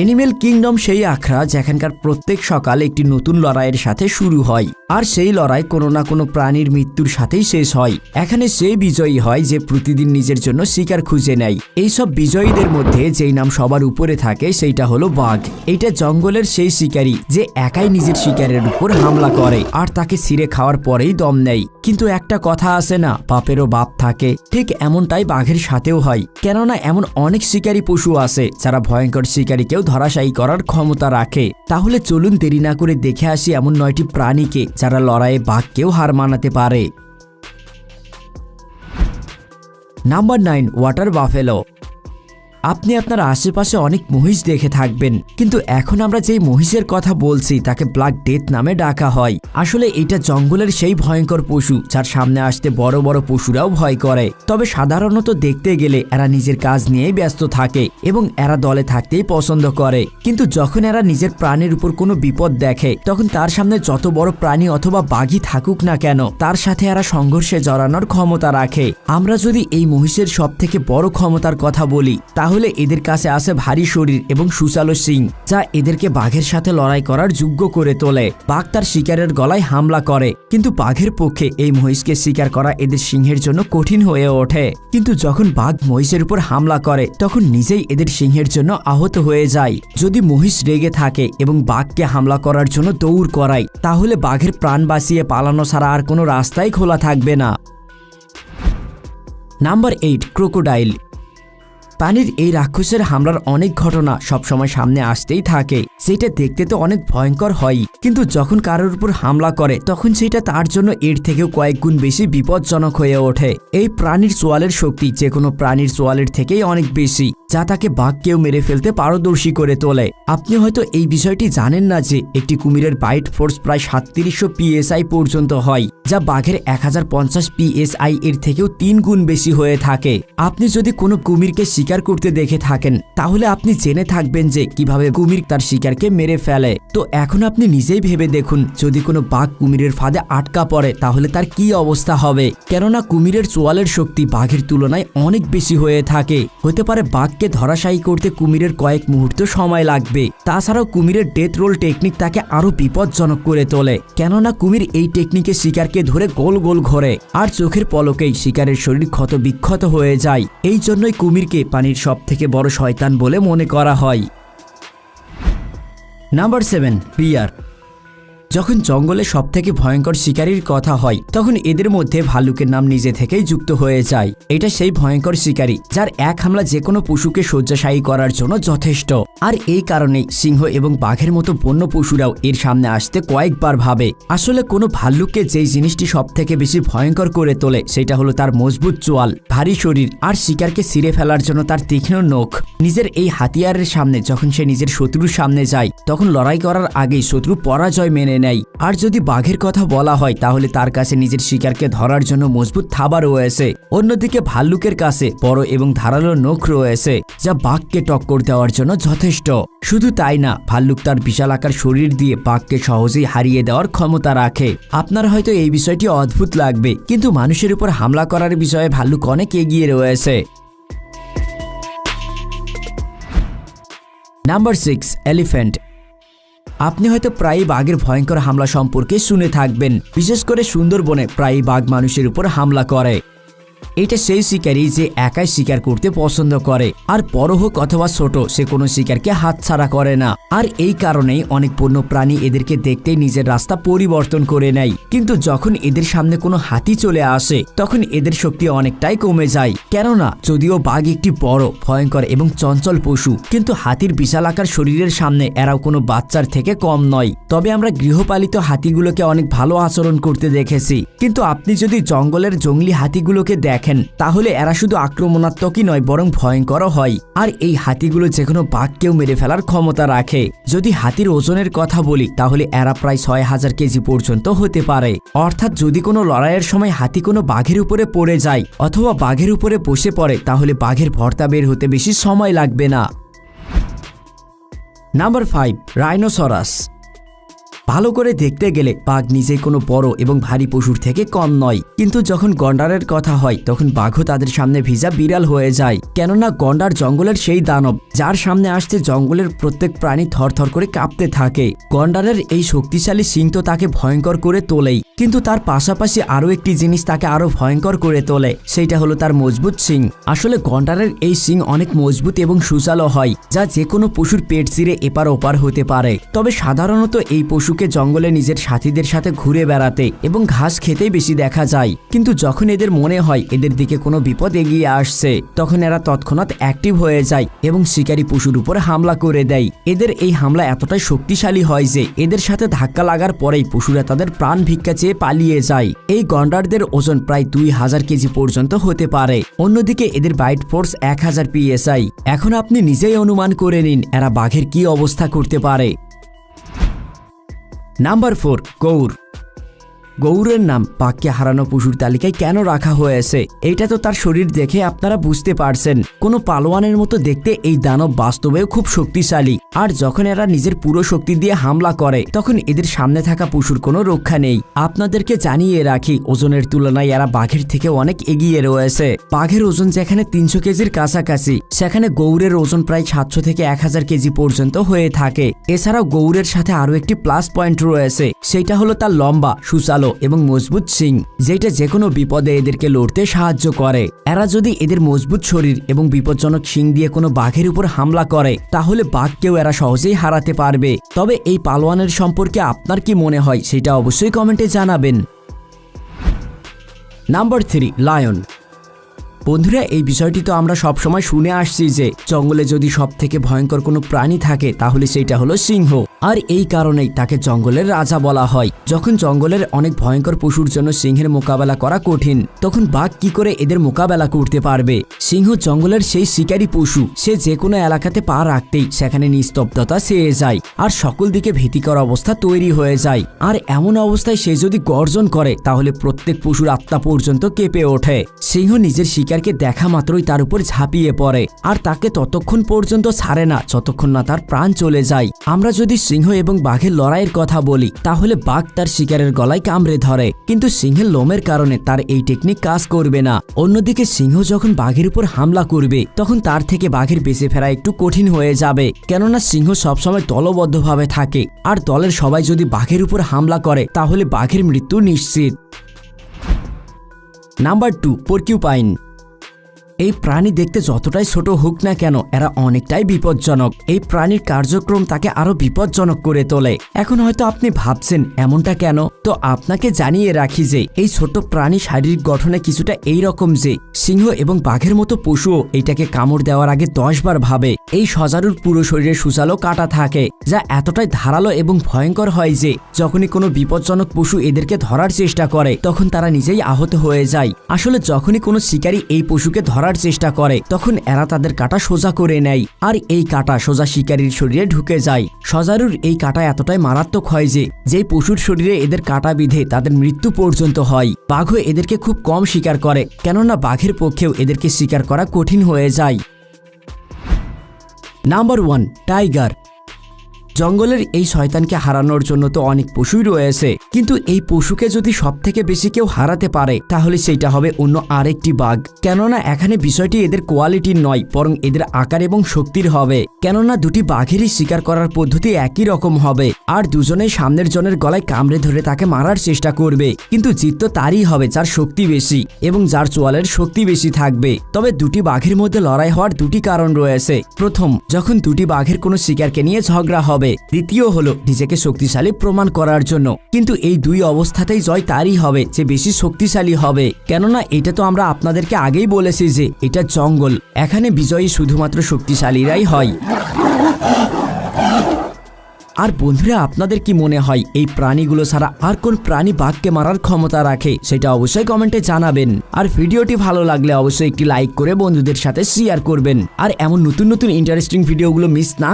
Animal kingdom সেই আখড়া যেখানকার প্রত্যেক সকাল একটি নতুন লড়াইয়ের সাথে শুরু হয়। আর সেই লড়াই কোনো না কোনো প্রাণীর মৃত্যুর সাথেই শেষ হয়। এখানে সেই বিজয়ী হয় যে প্রতিদিন নিজের জন্য শিকার খুঁজে নেয়। এইসব বিজয়ীদের মধ্যে যেই নাম সবার উপরে থাকে সেইটা হলো বাঘ। এইটা জঙ্গলের সেই শিকারী যে একাই নিজের শিকারের উপর হামলা করে আর তাকে ছিঁড়ে খাওয়ার পরেই দম নেয়। কিন্তু একটা কথা আছে না, বাপেরও বাপ থাকে। ঠিক এমনটাই বাঘের সাথেও হয়। কেননা এমন অনেক শিকারী পশু আছে যারা ভয়ঙ্কর শিকারীকেও ধরাশায়ী করার ক্ষমতা রাখে। তাহলে চলুন দেরি না করে দেখে আসি এমন নয়টি প্রাণীকে যারা লড়াইয়ে বাঘকেও হার মানাতে পারে। Number nine, water buffalo. আপনি আপনার আশেপাশে অনেক মহিষ দেখে থাকবেন। কিন্তু এখন আমরা যেই মহিষের কথা বলছি, তাকে ব্ল্যাক ডেথ নামে ডাকা হয়। আসলে এটা জঙ্গলের সেই ভয়ঙ্কর পশু, যার সামনে আসতে বড় বড় পশুরাও ভয় করে। তবে সাধারণত দেখতে গেলে এরা নিজের কাজ নিয়েই ব্যস্ত থাকে এবং এরা দলে থাকতেই পছন্দ করে। কিন্তু যখন এরা নিজের প্রাণের উপর কোনো বিপদ দেখে, তখন তার সামনে যত বড় প্রাণী অথবা বাঘই থাকুক না কেন, তার সাথে এরা সংঘর্ষে জড়ানোর ক্ষমতা রাখে। আমরা যদি এই মহিষের সব থেকে বড় ক্ষমতার কথা বলি, তাহলে এদের কাছে আসে ভারী শরীর এবং সুচালো সিং যা এদেরকে বাঘের সাথে লড়াই করার যোগ্য করে তোলে। বাঘ তার শিকারের গলায় হামলা করে, কিন্তু বাঘের পক্ষে এই মহিষকে শিকার করা এদের সিংহের জন্য কঠিন হয়ে ওঠে। কিন্তু যখন বাঘ মহিষের উপর হামলা করে, তখন নিজেই এদের সিংহের জন্য আহত হয়ে যায়। যদি মহিষ রেগে থাকে এবং বাঘকে হামলা করার জন্য দৌড় করায়, তাহলে বাঘের প্রাণ বাঁচিয়ে পালানো ছাড়া আর কোনো রাস্তাই খোলা থাকবে না। Number eight, crocodile. পানির এই রাক্ষসের হামলার অনেক ঘটনা সবসময় সামনে আসতেই থাকে। সেটা দেখতে তো অনেক ভয়ঙ্কর হয়, কিন্তু যখন কারোর উপর হামলা করে, তখন সেটা তার জন্য এর থেকেও কয়েক গুণ বেশি বিপজ্জনক হয়ে ওঠে। এই প্রাণীর চোয়ালের শক্তি যে কোনো প্রাণীর চোয়ালের থেকেই অনেক বেশি। যা তাকে বাঘকেও মেরে ফেলতে পারদর্শী করে তোলে। আপনি হয়তো এই বিষয়টি জানেন না যে একটি কুমিরের বাইট ফোর্স প্রায় সাতত্রিশশো পিএসআই পর্যন্ত হয়, যা বাঘের এক হাজার পঞ্চাশ পিএসআই এর থেকেও তিন গুণ বেশি হয়ে থাকে। আপনি যদি কোনো কুমিরকে শিকার করতে দেখে থাকেন, তাহলে আপনি জেনে থাকবেন যে কীভাবে কুমির তার শিকারকে মেরে ফেলে। তো এখন আপনি নিজেই ভেবে দেখুন, যদি কোনো বাঘ কুমিরের ফাঁদে আটকা পড়ে, তাহলে তার কি অবস্থা হবে? কেননা কুমিরের চোয়ালের শক্তি বাঘের তুলনায় অনেক বেশি হয়ে থাকে। হতে পারে বাঘকে ধরাশায়ী করতে কুমিরের কয়েক মুহূর্ত সময় লাগবে। তাছাড়াও কুমিরের ডেথ রোল টেকনিক তাকে আরও বিপজ্জনক করে তোলে। কেননা কুমির এই টেকনিকে শিকারকে ধরে গোল গোল ঘোরে, আর চোখের পলকেই শিকারের শরীর ক্ষত বিক্ষত হয়ে যায়। এই জন্যই কুমিরকে পানির সব থেকে বড় শয়তান বলে মনে করা হয়। নাম্বার সেভেন বিয়ার যখন জঙ্গলে সব থেকে ভয়ঙ্কর শিকারীর কথা হয়, তখন এদের মধ্যে ভালুকের নাম নিজে থেকেই যুক্ত হয়ে যায়। এটা সেই ভয়ঙ্কর শিকারী, যার এক হামলা যে কোনো পশুকে শয্যাশায়ী করার জন্য যথেষ্ট। আর এই কারণেই সিংহ এবং বাঘের মতো বন্য পশুরাও এর সামনে আসতে কয়েকবার ভাবে। আসলে কোনো ভাল্লুককে যেই জিনিসটি সব থেকে বেশি ভয়ঙ্কর করে তোলে, সেটা হলো তার মজবুত চোয়াল, ভারী শরীর আর শিকারকে ছিঁড়ে ফেলার জন্য তার তীক্ষ্ণ নখ। নিজের এই হাতিয়ারের সামনে যখন সে নিজের শত্রুর সামনে যায়, তখন লড়াই করার আগেই শত্রু পরাজয় মেনে নেয় আর যদি বাঘের কথা বলা হয়, তাহলে তার কাছে নিজের শিকারকে ধরার জন্য মজবুত থাবা রয়েছে। অন্যদিকে ভাল্লুকের কাছে বড় এবং ধারালো নখ রয়েছে, যা বাঘকে টক্কর দেওয়ার জন্য যথেষ্ট। শুধু তাই না, ভাল্লুক তার বিশাল আকার শরীর দিয়ে বাঘকে সহজেই হারিয়ে দেওয়ার ক্ষমতা রাখে। আপনার হয়তো এই বিষয়টি অদ্ভুত লাগবে, কিন্তু মানুষের উপর হামলা করার বিষয়ে ভাল্লুক অনেক এগিয়ে রয়েছে। Number six, elephant. আপনি হয়তো প্রায়ই বাঘের ভয়ঙ্কর হামলা সম্পর্কে শুনে থাকবেন। বিশেষ করে সুন্দরবনে প্রায়ই বাঘ মানুষের উপর হামলা করে। এটা সেই শিকারী যে একাই শিকার করতে পছন্দ করে। আর বড় হোক অথবা ছোট, সে কোনো শিকারকে হাতছাড়া করে না। আর এই কারণেই অনেক পণ্য প্রাণী এদেরকে দেখতেই নিজের রাস্তা পরিবর্তন করে নেয়। কিন্তু যখন এদের সামনে কোনো হাতি চলে আসে, তখন এদের শক্তি অনেকটাই কমে যায়। কেননা, যদিও বাঘ একটি বড়, ভয়ঙ্কর এবং চঞ্চল পশু, কিন্তু হাতির বিশাল আকার শরীরের সামনে এরাও কোনো বাচ্চার থেকে কম নয়। তবে আমরা গৃহপালিত হাতিগুলোকে অনেক ভালো আচরণ করতে দেখেছি। কিন্তু আপনি যদি জঙ্গলের জঙ্গলি হাতিগুলোকে দেখেন তাহলে এরা শুধু আক্রমণাত্মকই নয়, বরং ভয়ঙ্করও হয়। আর এই হাতিগুলো যে কোনো বাঘকেও মেরে ফেলার ক্ষমতা রাখে। যদি হাতির ওজনের কথা বলি, তাহলে এরা প্রায় ছয় হাজার কেজি পর্যন্ত হতে পারে। অর্থাৎ যদি কোনো লড়াইয়ের সময় হাতি কোনো বাঘের উপরে পড়ে যায় অথবা বাঘের উপরে বসে পড়ে, তাহলে বাঘের ভর্তা বের হতে বেশি সময় লাগবে না। Number five, rhinoceros. ভালো করে দেখতে গেলে বাঘ নিজে কোনো বড় এবং ভারী পশুর থেকে কম নয়। কিন্তু যখন গন্ডারের কথা হয়, তখন বাঘও তাদের সামনে ভিজা বিড়াল হয়ে যায়। কেননা গন্ডার জঙ্গলের সেই দানব, যার সামনে আসতে জঙ্গলের প্রত্যেক প্রাণী থরথর করে কাঁপতে থাকে। গন্ডারের এই শক্তিশালী সিং তো তাকে ভয়ঙ্কর করে তোলেই। কিন্তু তার পাশাপাশি আরও একটি জিনিস তাকে আরও ভয়ঙ্কর করে তোলে, সেইটা হলো তার মজবুত সিং। আসলে গন্ডারের এই সিং অনেক মজবুত এবং সুচালো হয়, যা যে কোনো পশুর পেট চিরে এপার ওপার হতে পারে। তবে সাধারণত এই পশুকে জঙ্গলে নিজের সাথীদের সাথে ঘুরে বেড়াতে এবং ঘাস খেতেই বেশি দেখা যায়। কিন্তু যখন এদের মনে হয় এদের দিকে কোনো বিপদ এগিয়ে আসছে, তখন এরা তৎক্ষণাৎ অ্যাক্টিভ হয়ে যায় এবং শিকারী পশুর উপর হামলা করে দেয়। এদের এই হামলা এতটাই শক্তিশালী হয় যে এদের সাথে ধাক্কা লাগার পরেই পশুরা তাদের প্রাণ ভিক্ষা চেয়ে পালিয়ে যায়। এই গন্ডারদের ওজন প্রায় দুই হাজার কেজি পর্যন্ত হতে পারে। অন্যদিকে এদের বাইট ফোর্স এক হাজার পিএসআই এখন আপনি নিজেই অনুমান করে নিন, এরা বাঘের কি অবস্থা করতে পারে। নাম্বার ফোর গৌর গৌরের নাম বাঘকে হারানো পশুর তালিকায় কেন রাখা হয়েছে? এটা তো তার শরীর দেখে আপনারা বুঝতে পারছেন। কোনো পালোয়ানের মতো দেখতে এই দানব বাস্তবেও খুব শক্তিশালী। আর যখন এরা নিজের পুরো শক্তি দিয়ে হামলা করে, তখন এদের সামনে থাকা পশুর কোনো রক্ষা নেই। আপনাদেরকে জানিয়ে রাখি, ওজনের তুলনায় এরা বাঘের থেকে অনেক এগিয়ে রয়েছে। বাঘের ওজন যেখানে তিনশো কেজির কাছাকাছি, সেখানে গৌরের ওজন প্রায় সাতশো থেকে এক হাজার কেজি পর্যন্ত হয়ে থাকে। এছাড়াও গৌরের সাথে আরও একটি প্লাস পয়েন্ট রয়েছে। সেটা হলো তার লম্বা, সুচালো এবং মজবুত সিং যেটা যে কোনো বিপদে এদেরকে লড়তে সাহায্য করে। এরা যদি এদের মজবুত শরীর এবং বিপজ্জনক সিং দিয়ে কোনো বাঘের উপর হামলা করে, তাহলে বাঘকেও এরা সহজেই হারাতে পারবে। তবে এই পালোয়ানের সম্পর্কে আপনার কি মনে হয়, সেটা অবশ্যই কমেন্টে জানাবেন। Number three, lion. বন্ধুরা, এই বিষয়টি তো আমরা সব সময় শুনে আসছি যে জঙ্গলে যদি সব থেকে ভয়ঙ্কর কোনো প্রাণী থাকে, তাহলে সেইটা হলো সিংহ। আর এই কারণেই তাকে জঙ্গলের রাজা বলা হয়। যখন জঙ্গলের অনেক ভয়ঙ্কর পশুর জন্য সিংহের মোকাবেলা করা কঠিন, তখন বাঘ কি করে এদের মোকাবেলা করতে পারবে? সিংহ জঙ্গলের সেই শিকারী পশু, সে যে কোনো এলাকাতে পা রাখতেই সেখানে নিস্তব্ধতা সেয়ে যায় আর সকল দিকে ভীতিকর অবস্থা তৈরি হয়ে যায়। আর এমন অবস্থায় সে যদি গর্জন করে, তাহলে প্রত্যেক পশুর আত্মা পর্যন্ত কেঁপে ওঠে। সিংহ নিজের শিকারকে দেখা মাত্রই তার উপর ঝাঁপিয়ে পড়ে। আর তাকে ততক্ষণ পর্যন্ত ছাড়ে না, যতক্ষণ না তার প্রাণ চলে যায়। আমরা যদি সিংহ এবং বাঘের লড়াইয়ের কথা বলি, তাহলে বাঘ তার শিকারের গলায় কামড়ে ধরে। কিন্তু সিংহের লোমের কারণে তার এই টেকনিক কাজ করবে না। অন্যদিকে সিংহ যখন বাঘের উপর হামলা করবে, তখন তার থেকে বাঘের বেঁচে ফেরা একটু কঠিন হয়ে যাবে। কেননা সিংহ সবসময় দলবদ্ধভাবে থাকে। আর দলের সবাই যদি বাঘের উপর হামলা করে, তাহলে বাঘের মৃত্যু নিশ্চিত। নাম্বার টু পরকিউপাইন এই প্রাণী দেখতে যতটাই ছোট হোক না কেন, এরা অনেকটাই বিপজ্জনক। এই প্রাণীর কার্যক্রম তাকে আরও বিপজ্জনক করে তোলে। এখন হয়তো আপনি ভাবছেন, এমনটা কেন? তো আপনাকে জানিয়ে রাখি যে, এই ছোট প্রাণী শারীরিক গঠনে কিছুটা এই রকম যে, সিংহ এবং বাঘের মতো পশুও এইটাকে কামড় দেওয়ার আগে দশ বার ভাবে। এই সজারুর পুরো শরীরে সুচালো কাটা থাকে, যা এতটাই ধারালো এবং ভয়ঙ্কর হয় যে, যখনই কোনো বিপজ্জনক পশু এদেরকে ধরার চেষ্টা করে, তখন তারা নিজেই আহত হয়ে যায়। আসলে যখনই কোনো শিকারী এই পশুকে ধরার চেষ্টা করে। তখন এরা তাদের কাটা সোজা করে নেয় আর এই কাটা সোজা শিকারীর শরীরে ঢুকে যায়। সজারুর এই কাটা এতটাই মারাত্মক হয় যে যেই পশুর শরীরে এদের কাটা বিধে তাদের মৃত্যু পর্যন্ত হয়। বাঘও এদেরকে খুব কম শিকার করে, কেননা বাঘের পক্ষেও এদেরকে শিকার করা কঠিন হয়ে যায়। Number one, tiger. জঙ্গলের এই শয়তানকে হারানোর জন্য তো অনেক পশুই রয়েছে। কিন্তু এই পশুকে যদি সব থেকে বেশি কেউ হারাতে পারে, তাহলে সেইটা হবে অন্য আরেকটি বাঘ। কেননা এখানে বিষয়টি এদের কোয়ালিটির নয়, বরং এদের আকার এবং শক্তির হবে। কেননা দুটি বাঘেরই শিকার করার পদ্ধতি একই রকম হবে, আর দুজনেই সামনের জনের গলায় কামড়ে ধরে তাকে মারার চেষ্টা করবে। কিন্তু জিত তো তারই হবে যার শক্তি বেশি, এবং যার চোয়ালের শক্তি বেশি থাকবে। তবে দুটি বাঘের মধ্যে লড়াই হওয়ার দুটি কারণ রয়েছে। প্রথম, যখন দুটি বাঘের কোনো শিকারকে নিয়ে ঝগড়া হবে দ্বিতীয় হলো, নিজেকে শক্তিশালী প্রমাণ করার জন্য। কিন্তু এই দুই অবস্থাতেই জয় তারই হবে, যে বেশি শক্তিশালী হবে। কেননা, এটা তো আমরা আপনাদেরকে আগেই বলেছি যে, এটা জঙ্গল। এখানে বিজয়ী শুধুমাত্র শক্তিশালীরাই হয়। আর বন্ধুরা, আপনাদের কি মনে হয়, এই প্রাণীগুলো ছাড়া আর কোন প্রাণী বাঘকে মারার ক্ষমতা রাখে? সেটা অবশ্যই কমেন্টে জানাবেন। আর ভিডিওটি ভালো লাগলে অবশ্যই একটি লাইক করে বন্ধুদের সাথে শেয়ার করবেন। আর এমন নতুন নতুন ইন্টারেস্টিং ভিডিওগুলো মিস না